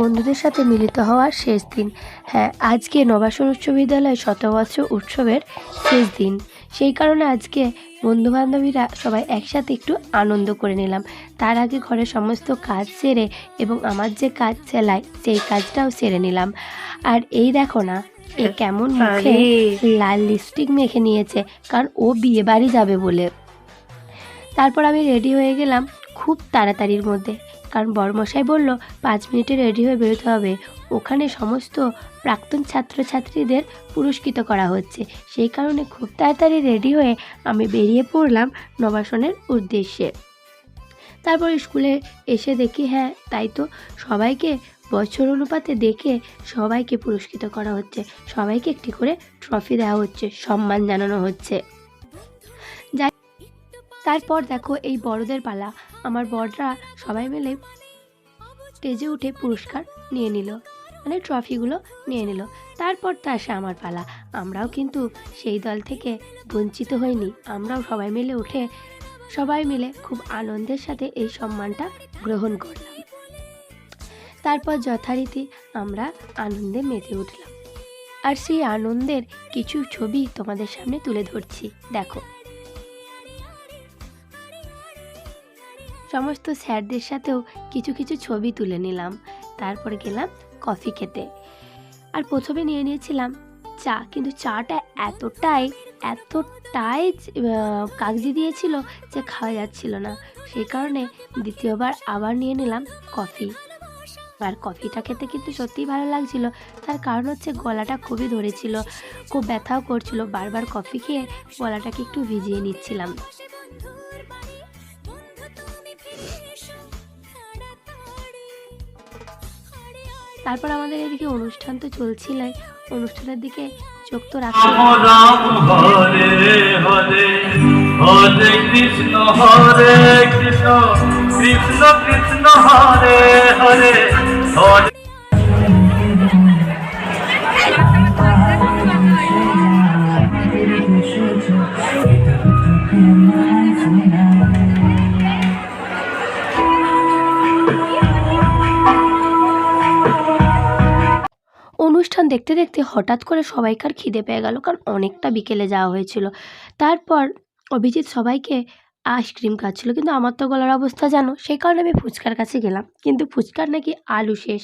বন্ধুদের সাথে মিলিত হওয়ার শেষ দিন। হ্যাঁ আজকে নবাসন উচ্চ বিদ্যালয় শতবর্ষ উৎসবের শেষ দিন। সেই কারণে আজকে বন্ধুবান্ধবীরা সবাই একসাথে একটু আনন্দ করে নিলাম। তার আগে ঘরের সমস্ত কাজ সেরে এবং আমার যে কাজ সেলাই সেই কাজটাও সেরে নিলাম। আর এই দেখো না এ কেমন মুখে লাল লিপস্টিক মেখে নিয়েছে কারণ ও বিয়ে বাড়ি যাবে বলে। তারপর আমি রেডি হয়ে গেলাম খুব তাড়াতাড়ির মধ্যে। কারণ বড়মশাই বলল, পাঁচ মিনিটে রেডি হয়ে বেরোতে হবে। ওখানে সমস্ত প্রাক্তন ছাত্রছাত্রীদের পুরস্কৃত করা হচ্ছে। সেই কারণে খুব তাড়াতাড়ি রেডি হয়ে আমি বেরিয়ে পড়লাম নবাসনের উদ্দেশ্যে। তারপর স্কুলে এসে দেখি হ্যাঁ তাই তো, সবাইকে বছর অনুপাতে দেখে সবাইকে পুরস্কৃত করা হচ্ছে। সবাইকে একটি করে ট্রফি দেওয়া হচ্ছে, সম্মান জানানো হচ্ছে। তারপর দেখো এই বড়দের পালা। আমার বড়রা সবাই মিলে স্টেজে উঠে পুরস্কার নিয়ে নিল মানে ট্রফিগুলো নিয়ে নিল। তারপর তো আসে আমার পালা। আমরাও কিন্তু সেই দল থেকে বঞ্চিত হইনি। আমরাও সবাই মিলে উঠে সবাই মিলে খুব আনন্দের সাথে এই সম্মানটা গ্রহণ করলাম। তারপর যথারীতি আমরা আনন্দে মেতে উঠলাম। আর সেই আনন্দের কিছু ছবি তোমাদের সামনে তুলে ধরছি। দেখো। সমস্ত স্যারদের সাথেও কিছু কিছু ছবি তুলে নিলাম। তারপরে গেলাম কফি খেতে। আর প্রথমে নিয়ে নিয়েছিলাম চা, কিন্তু চাটা এতটাই এতটাই কাগজি দিয়েছিল যে খাওয়া যাচ্ছিল না। সেই কারণে দ্বিতীয়বার আবার নিয়ে নিলাম কফি। আর কফিটা খেতে কিন্তু সত্যিই ভালো লাগছিল। তার কারণ হচ্ছে গলাটা খুবই ধরেছিল, খুব ব্যথাও করছিল। বারবার কফি খেয়ে গলাটাকে একটু ভিজিয়ে নিচ্ছিলাম। তারপর আমাদের এদিকে অনুষ্ঠান তো চলছিল অনুষ্ঠানের দিকে চোখ তো রাম হরে হরে হরে কৃষ্ণ হরে কৃষ্ণ কৃষ্ণ কৃষ্ণ হরে হরে হরে। অনুষ্ঠান দেখতে দেখতে হঠাৎ করে সবাইকার খিদে পেয়ে গেল, কারণ অনেকটা বিকেলে যাওয়া হয়েছিল। তারপর অভিজিৎ সবাইকে আইসক্রিম খাচ্ছিল, কিন্তু আমার তো গলার অবস্থা জানো, সেই কারণে আমি ফুচকার কাছে গেলাম। কিন্তু ফুচকার নাকি আলু শেষ।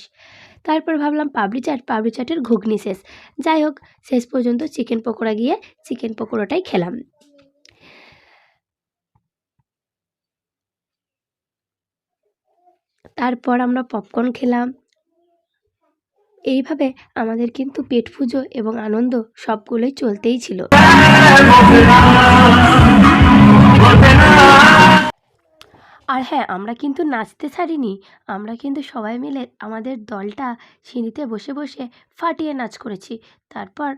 তারপর ভাবলাম পাবড়ি চাট পাবড়ি চাটের ঘুগনি শেষ। যাই হোক, শেষ পর্যন্ত চিকেন পকোড়া গিয়ে চিকেন পকোড়াটাই খেলাম। তারপর আমরা পপকর্ন খেলাম। এইভাবে আমাদের কিন্তু পেট পুজো এবং আনন্দ সবগুলোই চলতেই ছিল। আর হ্যাঁ আমরা কিন্তু নাচতে ছাড়িনি। আমরা কিন্তু সবাই মিলে আমাদের দলটা সিঁড়িতে বসে বসে ফাটিয়ে নাচ করেছি। তারপর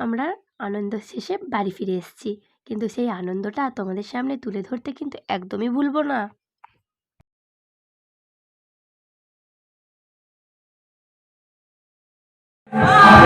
আমরা আনন্দ শেষে বাড়ি ফিরে এসেছি। কিন্তু সেই আনন্দটা তোমাদের সামনে তুলে ধরতে কিন্তু একদমই ভুলবো না।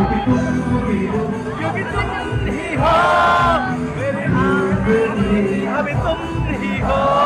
तुम ही हो मेरे आंगन में अब तुम ही हो